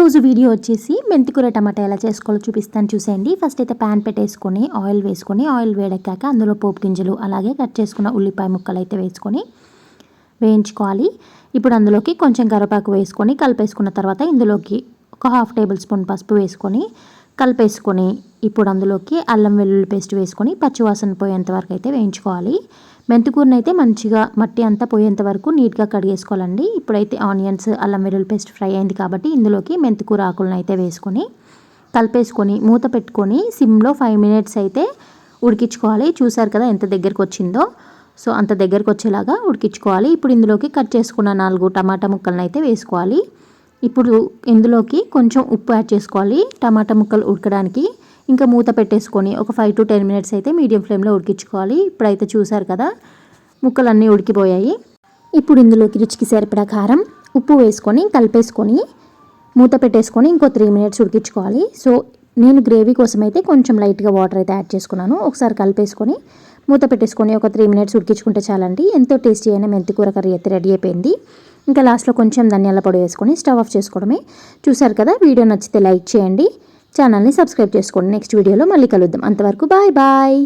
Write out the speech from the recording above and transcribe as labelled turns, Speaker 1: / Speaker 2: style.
Speaker 1: ఈరోజు వీడియో వచ్చేసి మెంతికూర టమాటా ఎలా చేసుకోవాలో చూపిస్తాను. చూసేయండి. ఫస్ట్ అయితే ప్యాన్ పెట్టేసుకొని ఆయిల్ వేసుకొని ఆయిల్ వేడెక్కాక అందులో పోపు గింజలు అలాగే కట్ చేసుకున్న ఉల్లిపాయ ముక్కలు అయితే వేసుకొని వేయించుకోవాలి. ఇప్పుడు అందులోకి కొంచెం కరివేపాకు వేసుకొని కలిపేసుకున్న తర్వాత ఇందులోకి ఒక హాఫ్ టేబుల్ స్పూన్ పసుపు వేసుకొని కలిపేసుకొని ఇప్పుడు అందులోకి అల్లం వెల్లుల్లి పేస్ట్ వేసుకొని పచ్చివాసన పోయేంత వరకు అయితే వేయించుకోవాలి. మెంతికూరని అయితే మంచిగా మట్టి అంతా పోయేంత వరకు నీట్గా కడిగేసుకోవాలండి ఇప్పుడైతే ఆనియన్స్ అల్లం వెల్లుల్లి పేస్ట్ ఫ్రై అయింది కాబట్టి ఇందులోకి మెంతికూర ఆకులను అయితే వేసుకొని కలిపేసుకొని మూత పెట్టుకొని సిమ్లో ఫైవ్ మినిట్స్ అయితే ఉడికించుకోవాలి. చూసారు కదా ఎంత దగ్గరకు వచ్చిందో? సో అంత దగ్గరకు వచ్చేలాగా ఉడికించుకోవాలి. ఇప్పుడు ఇందులోకి కట్ చేసుకున్న నాలుగు టమాటా ముక్కలను అయితే వేసుకోవాలి. ఇప్పుడు ఇందులోకి కొంచెం ఉప్పు యాడ్ చేసుకోవాలి. టమాటా ముక్కలు ఉడకడానికి. ఇంకా మూత పెట్టేసుకొని ఒక ఫైవ్ టు టెన్ మినిట్స్ అయితే మీడియం ఫ్లేమ్లో ఉడికించుకోవాలి. ఇప్పుడైతే చూసారు కదా ముక్కలన్నీ ఉడికిపోయాయి. ఇప్పుడు ఇందులోకి రుచికి సరిపడా కారం ఉప్పు వేసుకొని కలిపేసుకొని మూత పెట్టేసుకొని ఇంకో త్రీ మినిట్స్ ఉడికించుకోవాలి. సో నేను గ్రేవీ కోసం అయితే కొంచెం లైట్గా వాటర్ అయితే యాడ్ చేసుకున్నాను. ఒకసారి కలిపేసుకొని మూత పెట్టేసుకొని ఒక త్రీ మినిట్స్ ఉడికించుకుంటే చాలండి. ఎంతో టేస్టీ అయిన మెంతికూర కర్రీ అయితే రెడీ అయిపోయింది. ఇంకా లాస్ట్లో కొంచెం ధనియాల పొడి వేసుకొని స్టవ్ ఆఫ్ చేసుకోవడమే. చూసారు కదా వీడియో నచ్చితే లైక్ చేయండి. ఛానల్ని సబ్స్క్రైబ్ చేసుకోండి. నెక్స్ట్ వీడియోలో మళ్ళీ కలుద్దాం. అంతవరకు బాయ్ బాయ్.